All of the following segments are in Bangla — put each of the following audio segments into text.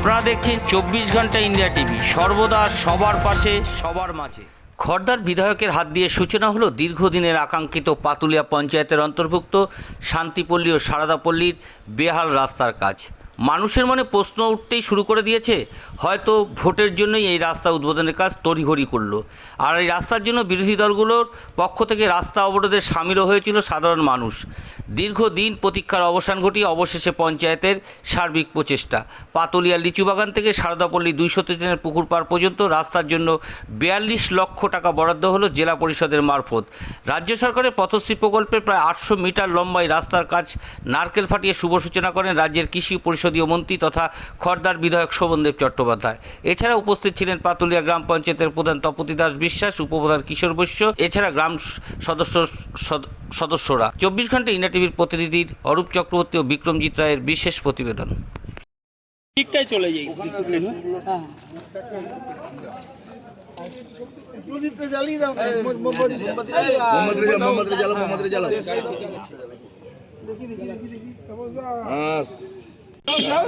আপনারা দেখছেন চব্বিশ ঘণ্টা ইন্ডিয়া টিভি। সর্বদা সবার পাশে, সবার মাঝে। খর্দার বিধায়কের হাত দিয়ে সূচনা হলো দীর্ঘদিনের আকাঙ্ক্ষিত পাতুলিয়া পঞ্চায়েতের অন্তর্ভুক্ত শান্তিপল্লী ও সারদাপল্লীর বেহাল রাস্তার কাজ। মানুষের মনে প্রশ্ন উঠতেই শুরু করে দিয়েছে, হয়তো ভোটের জন্যই এই রাস্তা উদ্বোধনের কাজ তড়িঘড়ি করল। আর এই রাস্তার জন্য বিরোধী দলগুলোর পক্ষ থেকে রাস্তা অবরোধে সামিলও হয়েছিল সাধারণ মানুষ। দীর্ঘদিন প্রতীক্ষার অবসান ঘটিয়ে অবশেষে পঞ্চায়েতের সার্বিক প্রচেষ্টা। পাতুলিয়া লিচুবাগান থেকে সারদাপল্লী দুইশো তিনের পুকুর পাড় পর্যন্ত রাস্তার জন্য বিয়াল্লিশ লক্ষ টাকা বরাদ্দ হলো জেলা পরিষদের মারফত। রাজ্য সরকারের পথশ্রী প্রকল্পের প্রায় আটশো মিটার লম্বা এই রাস্তার কাজ নারকেল ফাটিয়ে শুভ সূচনা করেন রাজ্যের কৃষি পরিষদীয় মন্ত্রী তথা খর্দার বিধায়ক শোভনদেব চট্টোপাধ্যায়। এছাড়া উপস্থিত ছিলেন পাতুলিয়া গ্রাম পঞ্চায়েতের প্রধান তপতি দাস বিশ্বাস উপপ্রধান কিশোর বৈশ্য এছাড়া গ্রাম সদস্য সদস্যরা। চব্বিশ ঘণ্টা ইন্ডিয়া টিভির প্রতিনিধির অরূপ চক্রবর্তী ও বিক্রমজিৎ রায়ের বিশেষ প্রতিবেদন। দিকটাই চলে যাই। প্রদীপটা জ্বালিয়ে দাও না মোমবাতি মোহাম্মদ রেজা মোহাম্মদ রেজা আলম, মোহাম্মদ রেজা আলম। হ্যাঁ,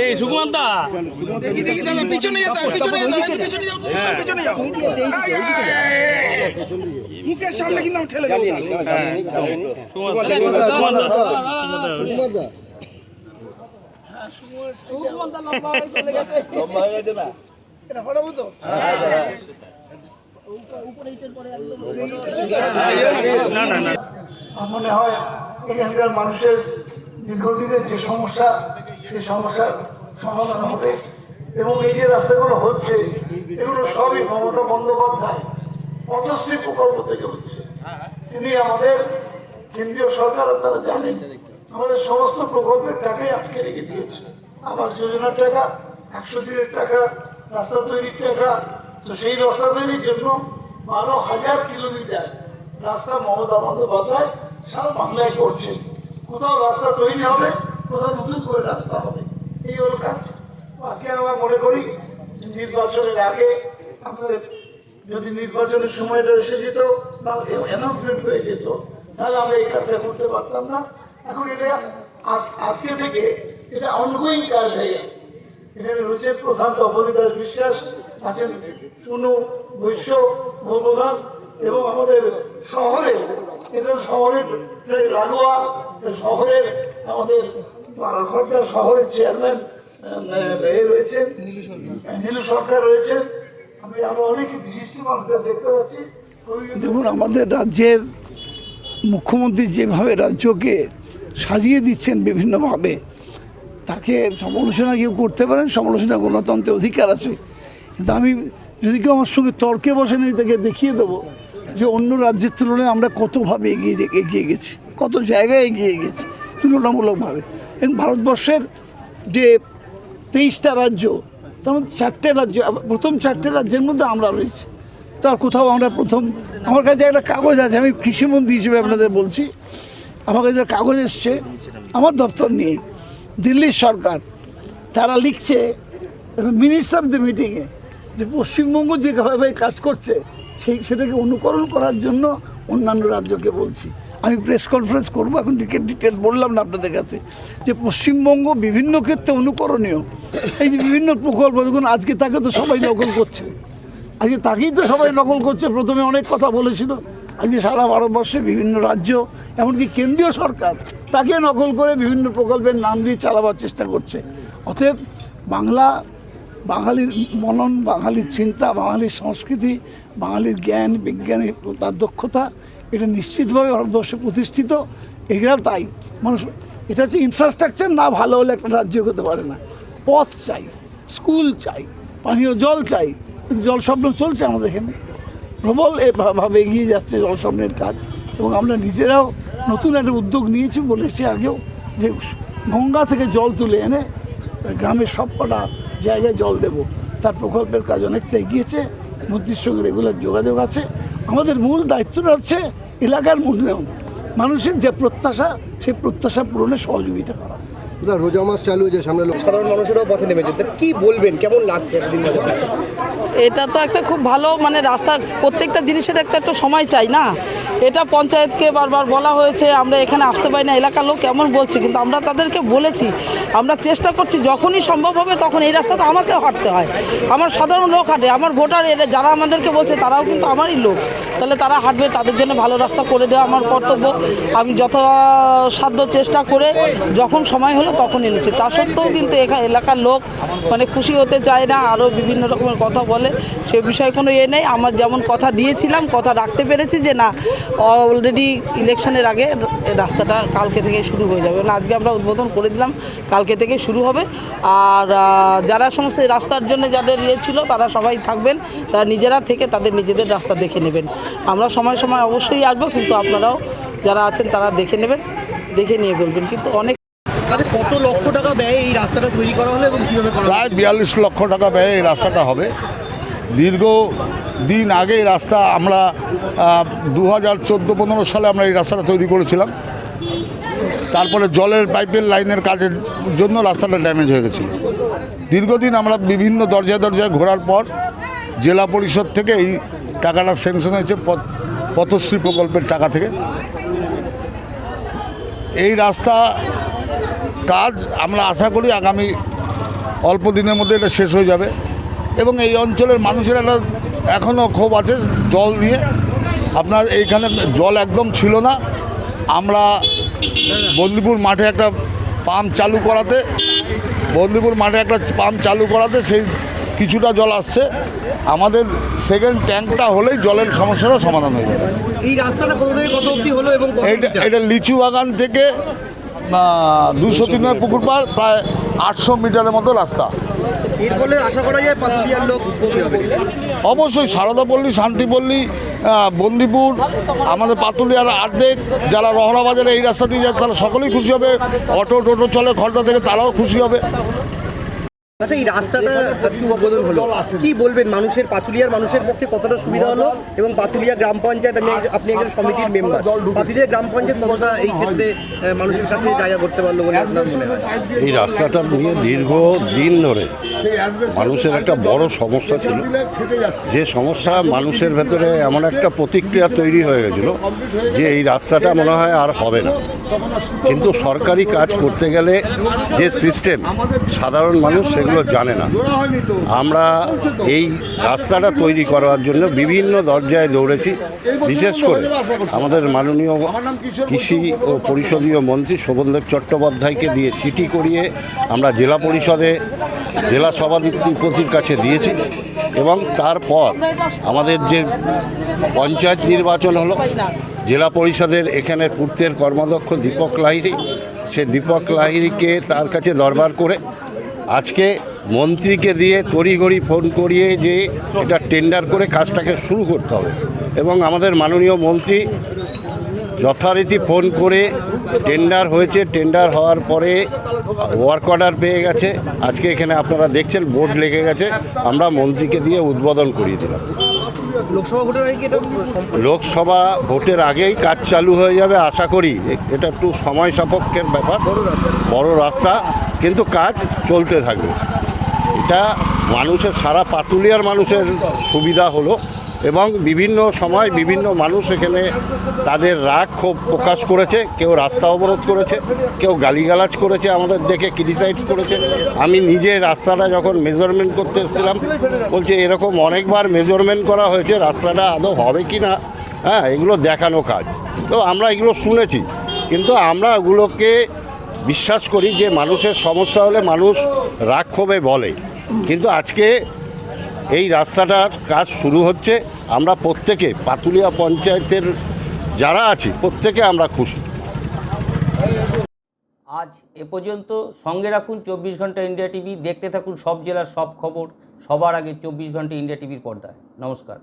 এই দেখি দেখি দাদা পিছনে হবে পিছনে পিছনে যাও পিছনে যাও। আয়, আয়, আয়। মুখের সামনে কিন্তু ঠেলে এটা ফটাবো তো? আমার মনে হয় মানুষের দীর্ঘদিনের যে সমস্যা সেই সমস্যার সমাধান হবে। এবং এই যে রাস্তাগুলো হচ্ছে, এগুলো সবই মমতা বন্দ্যোপাধ্যায় পথশ্রী প্রকল্প থেকে হচ্ছে। তিনি আমাদের কেন্দ্রীয় সরকার, আপনারা জানেন, আমাদের সমস্ত প্রকল্পের টাকাই আটকে রেখে দিয়েছে। আবাস যোজনার টাকা, একশো দিনের টাকা, রাস্তা তৈরির টাকা। তো সেই রাস্তা তৈরির জন্য বারো হাজার কিলোমিটার রাস্তা মমতা বন্দ্যোপাধ্যায় সারা বাংলায় করছে কোথাও রাস্তা তৈরি হবে, কোথাও নতুন করে রাস্তা হবে। এই হলো কাজ। আজকে আমরা মনে করি নির্বাচনের আগে আমাদের যদি নির্বাচনের সময়টা এসে যেত, বা অ্যানাউন্সমেন্ট হয়ে যেত, তাহলে আমরা এই কাজটা করতে পারতাম না। এখন এটা আজ- আজকে থেকে এটা অনগোয়িং কাজ হয়ে গেছে। এখানে রয়েছে প্রধান তপনিদাস বিশ্বাস, আছেন সুনু বৈশ্য, ভগবান এবং আমাদের শহরে এটা শহরের লাগোয়া শহরের আমাদের খড়দা শহরের চেয়ারম্যান রয়েছেন নীলু সরকার। রয়েছেন। আমি আমরা অনেক বিশিষ্ট মানুষদের দেখতে পাচ্ছি। দেখুন আমাদের রাজ্যের মুখ্যমন্ত্রী যেভাবে রাজ্যকে সাজিয়ে দিচ্ছেন বিভিন্নভাবে তাকে সমালোচনা কেউ করতে পারেন সমালোচনা গণতন্ত্রের অধিকার আছে। কিন্তু আমি যদি কেউ আমার সঙ্গে তর্কে বসেন আমি তাকে দেখিয়ে দেবো। যে অন্য রাজ্যের তুলনায় আমরা কতভাবে এগিয়ে এগিয়ে গেছি, কত জায়গায় এগিয়ে গেছি, তুলনামূলকভাবে। এবং ভারতবর্ষের যে তেইশটা রাজ্য, তার মধ্যে চারটে রাজ্য, প্রথম চারটে রাজ্যের মধ্যে আমরা রয়েছি। তার কোথাও আমরা প্রথম আমার কাছে একটা কাগজ আছে, আমি কৃষিমন্ত্রী হিসেবে আপনাদের বলছি। আমার কাছে কাগজ এসছে, আমার দপ্তর নিয়ে দিল্লির সরকার। তারা লিখছে মিনিটস অফ দ্য মিটিংয়ে যে পশ্চিমবঙ্গ যেভাবে কাজ করছে সেই সেটাকে অনুকরণ করার জন্য অন্যান্য রাজ্যকে বলছি। আমি প্রেস কনফারেন্স করব, এখন ডিটেল ডিটেল বললাম না আপনাদের কাছে যে পশ্চিমবঙ্গ বিভিন্ন ক্ষেত্রে অনুকরণীয়। এই যে বিভিন্ন প্রকল্প, দেখুন, আজকে তাকে তো সবাই নকল করছে। আজকে তাকেই তো সবাই নকল করছে, প্রথমে অনেক কথা বলেছিল। আজকে সারা ভারতবর্ষে বিভিন্ন রাজ্য, এমনকি কেন্দ্রীয় সরকার, তাকে নকল করে বিভিন্ন প্রকল্পের নাম দিয়ে চালাবার চেষ্টা করছে। অতএব বাংলা বাঙালির মনন, বাঙালির চিন্তা, বাঙালির সংস্কৃতি, বাঙালির জ্ঞান, বিজ্ঞানে তার দক্ষতা, এটা নিশ্চিতভাবে ভারতবর্ষে প্রতিষ্ঠিত। এগুলো তাই। মানুষ, এটা হচ্ছে ইনফ্রাস্ট্রাকচার না ভালো হলে একটা রাজ্য হতে পারে না। পথ চাই স্কুল চাই, পানীয় জল চাই জল স্বপ্ন চলছে আমাদের এখানে। প্রবল এ- ভাবে এগিয়ে যাচ্ছে জল স্বপ্নের কাজ এবং আমরা নিজেরাও নতুন একটা উদ্যোগ নিয়েছি বলেছি আগেও যে গঙ্গা থেকে জল তুলে এনে গ্রামের সব কটা জায়গায় জল দেব। তার প্রকল্পের কাজ অনেকটা এগিয়েছে মন্ত্রীর সঙ্গে রেগুলার যোগাযোগ আছে। আমাদের মূল দায়িত্বটা হচ্ছে এলাকার উন্নয়ন মানুষের যে প্রত্যাশা সেই প্রত্যাশা পূরণে সহযোগিতা করা। রোজা মাস চালু যে সামনে লোক সাধারণ মানুষেরাও পথে নেমেছে তা কি বলবেন? কেমন লাগছে এটা তো একটা খুব ভালো মানে রাস্তা প্রত্যেকটা জিনিসের একটা একটা সময় চাই না। এটা পঞ্চায়েতকে বারবার বলা হয়েছে, আমরা এখানে আসতে পারি না, এলাকার লোক কেমন বলছে, কিন্তু আমরা তাদেরকে বলেছি, আমরা চেষ্টা করছি, যখনই সম্ভব হবে তখন এই রাস্তা তো আমাকেও হাঁটতে হয়। আমার সাধারণ লোক হাঁটে, আমার ভোটার এরা যারা আমাদেরকে বলছে তারাও কিন্তু আমারই লোক। তাহলে তারা হাঁটবে, তাদের জন্য ভালো রাস্তা করে দেওয়া আমার কর্তব্য। আমি যথাসাধ্য চেষ্টা করে যখন সময় হলো তখন এনেছি। তা সত্ত্বেও কিন্তু এলাকার লোক মানে খুশি হতে চায় না, আরও বিভিন্ন রকমের কথা বলে সে বিষয়ে কোনো ইয়ে নেই। আমার যেমন কথা দিয়েছিলাম কথা রাখতে পেরেছি যে না অলরেডি ইলেকশনের আগে রাস্তাটা কালকে থেকে শুরু হয়ে যাবে। মানে আজকে আমরা উদ্বোধন করে দিলাম কালকে থেকে শুরু হবে। আর যারা সমস্ত রাস্তার জন্য যাদের ইয়ে ছিল তারা সবাই থাকবেন। তারা নিজেরা থেকে তাদের নিজেদের রাস্তা দেখে নেবেন। আমরা সময় সময় অবশ্যই আসব কিন্তু আপনারাও যারা আছেন তারা দেখে নেবেন দেখে নিয়ে বলবেন। কিন্তু অনেক কত লক্ষ টাকা ব্যয়ে এই রাস্তাটা তৈরি করা হলো এবং কীভাবে? প্রায় বিয়াল্লিশ লক্ষ টাকা ব্যয় এই রাস্তাটা হবে। দীর্ঘ দিন আগে এই রাস্তা আমরা দু হাজার চোদ্দ পনেরো সালে আমরা এই রাস্তাটা তৈরি করেছিলাম। তারপরে জলের পাইপের লাইনের কাজের জন্য রাস্তাটা ড্যামেজ হয়ে গেছিল। দীর্ঘদিন আমরা বিভিন্ন দরজায় দরজায় ঘোরার পর জেলা পরিষদ থেকে এই টাকাটা স্যাংশন হয়েছে পথ- পথশ্রী প্রকল্পের টাকা থেকে। এই রাস্তা কাজ আমরা আশা করি আগামী অল্প দিনের মধ্যে এটা শেষ হয়ে যাবে। এবং এই অঞ্চলের মানুষের একটা এখনও ক্ষোভ আছে জল নিয়ে। আপনার এইখানে জল একদম ছিল না। আমরা বন্দিপুর মাঠে একটা পাম্প চালু করাতে বন্দিপুর মাঠে একটা পাম্প চালু করাতে সেই কিছুটা জল আসছে। আমাদের সেকেন্ড ট্যাঙ্কটা হলেই জলের সমস্যাটা সমাধান হয়ে যাবে। এই রাস্তাটা কত থেকে কত অবধি হলো এবং এটা এটা লিচু বাগান থেকে দুশো তিনের পুকুর পার প্রায় আটশো মিটারের মতো রাস্তা। এর ফলে আশা করা যায় পাতুলিয়ার লোক খুশি হবে। অবশ্যই সারদাপল্লী শান্তিপল্লী আহ, বন্দিপুর আমাদের পাতুলিয়ার আর্ধেক যারা রহরা বাজারে এই রাস্তা দিয়ে যায় তারা সকলেই খুশি হবে। অটো টোটো চলে খড়টা থেকে তারাও খুশি হবে। আচ্ছা এই রাস্তাটা আজকে উদ্বোধন হলো। কি বলবেন মানুষের পাতুলিয়ার মানুষের পক্ষে কতটা সুবিধা হলো? এবং পাতুলিয়া গ্রাম পঞ্চায়েত আমি আপনি একজন সমিতির মেম্বার। পাতুলিয়া গ্রাম পঞ্চায়েত কতটা এই ক্ষেত্রে মানুষের কাছে জায়গা করতে পারল বলে আপনার মনে হয়? এই রাস্তাটা নিয়ে দীর্ঘ দিন ধরে মানুষের একটা বড় সমস্যা ছিল। যে সমস্যা মানুষের ভেতরে এমন একটা প্রতিক্রিয়া তৈরি হয়ে গেছিল যে এই রাস্তাটা মনে হয় আর হবে না। কিন্তু সরকারি কাজ করতে গেলে যে সিস্টেম সাধারণ মানুষ সেগুলো জানে না। আমরা এই রাস্তাটা তৈরি করার জন্য বিভিন্ন দরজায় দৌড়েছি বিশেষ করে আমাদের মাননীয় কৃষি ও পরিষদীয় মন্ত্রী শোভনদেব চট্টোপাধ্যায়কে দিয়ে চিঠি করিয়ে আমরা জেলা পরিষদে জেলা সভাধিপতির কাছে দিয়েছি এবং তারপর আমাদের যে পঞ্চায়েত নির্বাচন হলো, জেলা পরিষদের এখানে পূর্তের কর্মাধ্যক্ষ দীপক লাহিড়ি, সে দীপক লাহিড়িকে তার কাছে দরবার করে আজকে মন্ত্রীকে দিয়ে তড়িঘড়ি ফোন করিয়ে যে এটা টেন্ডার করে কাজটাকে শুরু করতে হবে। এবং আমাদের মাননীয় মন্ত্রী যথারীতি ফোন করে টেন্ডার হয়েছে টেন্ডার হওয়ার পরে ওয়ার্ক অর্ডার পেয়ে গেছে। আজকে এখানে আপনারা দেখছেন বোর্ড লেগে গেছে। আমরা মন্ত্রীকে দিয়ে উদ্বোধন করিয়ে দিলাম। লোকসভা ভোটের আগেই কাজ চালু হয়ে যাবে আশা করি। এটা একটু সময় সাপেক্ষের ব্যাপার। বড় রাস্তা কিন্তু কাজ চলতে থাকবে। এটা মানুষের সারা পাতুলিয়ার মানুষের সুবিধা হলো। এবং বিভিন্ন সময় বিভিন্ন মানুষ এখানে তাদের রাগ ক্ষোভ প্রকাশ করেছে। কেউ রাস্তা অবরোধ করেছে, কেউ গালিগালাজ করেছে, আমাদের দেখে ক্রিটিসাইজ করেছে। আমি নিজে রাস্তাটা যখন মেজারমেন্ট করতে এসেছিলাম, বলছে এরকম অনেকবার মেজারমেন্ট করা হয়েছে, রাস্তাটা আদৌ হবে কি না? হ্যাঁ এগুলো দেখানো কাজ। তো আমরা এগুলো শুনেছি। কিন্তু আমরা ওগুলোকে বিশ্বাস করি যে মানুষের সমস্যা হলে মানুষ রাগ ক্ষোভে বলে। কিন্তু আজকে এই রাস্তাটার কাজ শুরু হচ্ছে। আমরা প্রত্যেকে, পাতুলিয়া পঞ্চায়েতের যারা আছি, প্রত্যেকে আমরা খুশি। আজ এ পর্যন্ত সঙ্গে রাখুন চব্বিশ ঘণ্টা ইন্ডিয়া টিভি। দেখতে থাকুন সব জেলার সব খবর। সবার আগে চব্বিশ ঘণ্টা ইন্ডিয়া টিভির পর্দায়। নমস্কার।